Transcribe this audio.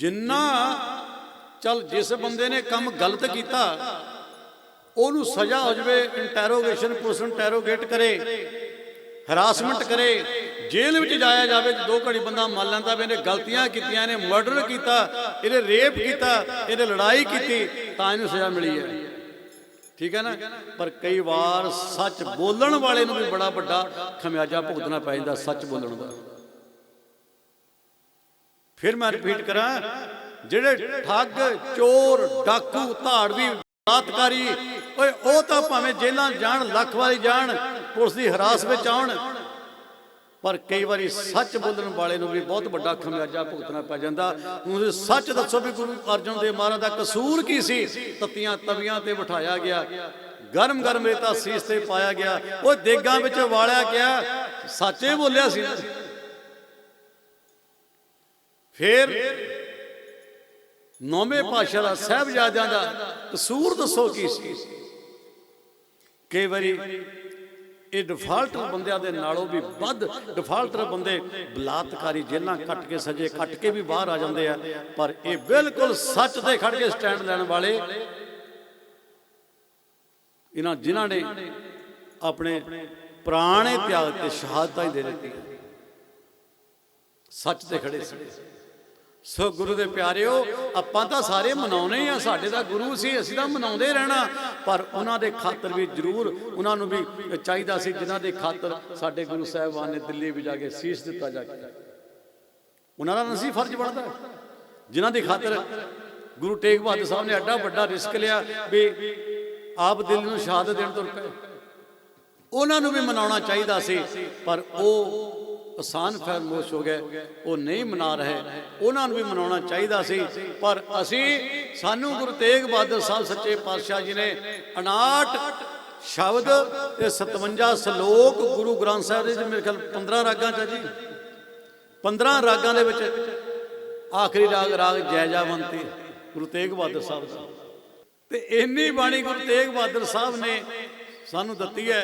ਜਿੰਨਾ ਚਲ ਜਿਸ ਬੰਦੇ ਨੇ ਕੰਮ ਗਲਤ ਕੀਤਾ, ਉਹਨੂੰ ਸਜ਼ਾ ਹੋ ਜਾਵੇ ਇੰਟਰੋਗੇਸ਼ਨ ਪੁਲਿਸ ਇੰਟਰੋਗੇਟ ਕਰੇ ਹਰਾਸਮੈਂਟ ਕਰੇ, ਜੇਲ੍ਹ ਵਿੱਚ ਜਾਇਆ ਜਾਵੇ ਤੇ ਦੋ ਘੜੀ ਬੰਦਾ ਮੰਨ ਲੈਂਦਾ ਵੀ ਇਹਨੇ ਗਲਤੀਆਂ ਕੀਤੀਆਂ, ਇਹਨੇ ਮਰਡਰ ਕੀਤਾ, ਇਹਨੇ ਰੇਪ ਕੀਤਾ, ਇਹਨੇ ਲੜਾਈ ਕੀਤੀ, ਤਾਂ ਇਹਨੂੰ ਸਜ਼ਾ ਮਿਲੀ ਹੈ। ਠੀਕ ਹੈ ਨਾ? ਪਰ ਕਈ ਵਾਰ ਸੱਚ ਬੋਲਣ ਵਾਲੇ ਨੂੰ ਵੀ ਬੜਾ ਵੱਡਾ ਖਮਿਆਜਾ ਭੁਗਤਣਾ ਪੈ ਜਾਂਦਾ ਸੱਚ ਬੋਲਣ ਦਾ। ਫਿਰ ਮੈਂ ਰਿਪੀਟ ਕਰਾਂ, ਜਿਹੜੇ ਠੱਗ, ਚੋਰ, ਡਾਕੂ, ਧਾੜਵੀ, ਬਲਾਤਕਾਰੀ, ਓਏ, ਉਹ ਤਾਂ ਭਾਵੇਂ ਜੇਲਾਂ ਜਾਣ, ਲੱਖ ਵਾਰੀ ਜਾਣ, ਪੁਲਿਸ ਦੀ ਹਰਾਸ ਵਿੱਚ ਆਉਣ, ਪਰ ਕਈ ਵਾਰੀ ਸੱਚ ਬੋਲਣ ਵਾਲੇ ਨੂੰ ਵੀ ਬਹੁਤ ਵੱਡਾ ਖਮਿਆਜਾ ਭੁਗਤਣਾ ਪੈ ਜਾਂਦਾ। ਤੁਸੀਂ ਸੱਚ ਦੱਸੋ ਵੀ ਗੁਰੂ ਅਰਜਨ ਦੇਵ ਮਹਾਰਾਜ ਦਾ ਕਸੂਰ ਕੀ ਸੀ? ਤਤੀਆਂ, ਤਵੀਆਂ ਤੇ ਬਿਠਾਇਆ ਗਿਆ ਗਰਮ ਗਰਮ ਰੇਤਾ ਸੀਸ ਤੇ ਪਾਇਆ ਗਿਆ ਉਹ ਦੇਗਾਂ ਵਿੱਚ ਵਾਲਿਆ ਗਿਆ, ਸੱਚੇ ਬੋਲਿਆ ਸੀ ਫਿਰ ਨੌਵੇਂ ਪਾਸ਼ਾ ਦਾ ਸਹਿਬਜ਼ਾਦਿਆਂ ਦਾ ਕਸੂਰ ਦੱਸੋ ਕੀ ਸੀ? ਕਈ ਵਾਰੀ ਇਹ ਡਿਫਾਲਟਰ ਬੰਦਿਆਂ ਦੇ ਨਾਲੋਂ ਵੀ ਵੱਧ ਡਿਫਾਲਟਰ ਬੰਦੇ ਬਲਾਤਕਾਰੀ ਜੇਲ੍ਹਾਂ ਕੱਟ ਕੇ ਸਜੇ ਕੱਟ ਕੇ ਵੀ ਬਾਹਰ ਆ ਜਾਂਦੇ ਆ। ਪਰ ਇਹ ਬਿਲਕੁਲ ਸੱਚ ਤੇ ਖੜ ਕੇ ਸਟੈਂਡ ਲੈਣ ਵਾਲੇ ਇਹਨਾਂ ਜਿਨ੍ਹਾਂ ਨੇ ਆਪਣੇ ਪ੍ਰਾਣੇ ਤਿਆਗ ਤੇ ਸ਼ਹਾਦਤਾਂ ਹੀ ਦੇ ਦਿੱਤੀਆਂ। ਸੱਚ ਤੇ ਖੜੇ ਸੀ। ਸੋ ਗੁਰੂ ਦੇ ਪਿਆਰਿਓ, ਆਪਾਂ ਤਾਂ ਸਾਰੇ ਮਨਾਉਣੇ ਆ, ਸਾਡੇ ਦਾ ਗੁਰੂ ਸੀ, ਅਸੀਂ ਤਾਂ ਮਨਾਉਂਦੇ ਰਹਿਣਾ। ਪਰ ਉਹਨਾਂ ਦੇ ਖਾਤਰ ਵੀ ਜ਼ਰੂਰ ਉਹਨਾਂ ਨੂੰ ਵੀ ਚਾਹੀਦਾ ਸੀ, ਜਿਨ੍ਹਾਂ ਦੇ ਖਾਤਰ ਸਾਡੇ ਗੁਰੂ ਸਾਹਿਬਾਨ ਨੇ ਦਿੱਲੀ ਵੀ ਜਾ ਕੇ ਸੀਸ ਦਿੱਤਾ ਜਾ ਕੇ। ਉਹਨਾਂ ਦਾ ਨਸੀਬ ਫਰਜ਼ ਬਣਦਾ ਹੈ। ਜਿਨ੍ਹਾਂ ਦੀ ਖਾਤਰ ਗੁਰੂ ਤੇਗ ਬਹਾਦਰ ਸਾਹਿਬ ਨੇ ਐਡਾ ਵੱਡਾ ਰਿਸਕ ਲਿਆ ਵੀ ਆਪ ਦਿਲ ਨੂੰ ਸ਼ਹਾਦਤ ਦੇਣ ਤੁਰ ਪਏ। ਉਹਨਾਂ ਨੂੰ ਵੀ ਮਨਾਉਣਾ ਚਾਹੀਦਾ ਸੀ, ਪਰ ਉਹ ਆਸਾਨ ਫਰਮੋਸ਼ ਹੋ ਗਏ, ਉਹ ਨਹੀਂ ਮਨਾ ਰਹੇ। ਉਹਨਾਂ ਨੂੰ ਵੀ ਮਨਾਉਣਾ ਚਾਹੀਦਾ ਸੀ, ਪਰ ਅਸੀਂ ਸਾਨੂੰ ਗੁਰੂ ਤੇਗ ਬਹਾਦਰ ਸਾਹਿਬ ਸੱਚੇ ਪਾਤਸ਼ਾਹ ਜੀ ਨੇ 59 ਸ਼ਬਦ ਤੇ 57 ਸ਼ਲੋਕ ਗੁਰੂ ਗ੍ਰੰਥ ਸਾਹਿਬ ਦੇ ਮੇਰੇ ਖਿਆਲ 15 ਰਾਗਾਂ ਚ ਜੀ। 15 ਰਾਗਾਂ ਦੇ ਵਿੱਚ ਆਖਰੀ ਰਾਗ ਰਾਗ ਜੈ ਜਾਵੰਤੀ ਗੁਰੂ ਤੇਗ ਬਹਾਦਰ ਸਾਹਿਬ ਦਾ। ਤੇ ਇੰਨੀ ਬਾਣੀ ਗੁਰੂ ਤੇਗ ਬਹਾਦਰ ਸਾਹਿਬ ਨੇ ਸਾਨੂੰ ਦਿੱਤੀ ਹੈ।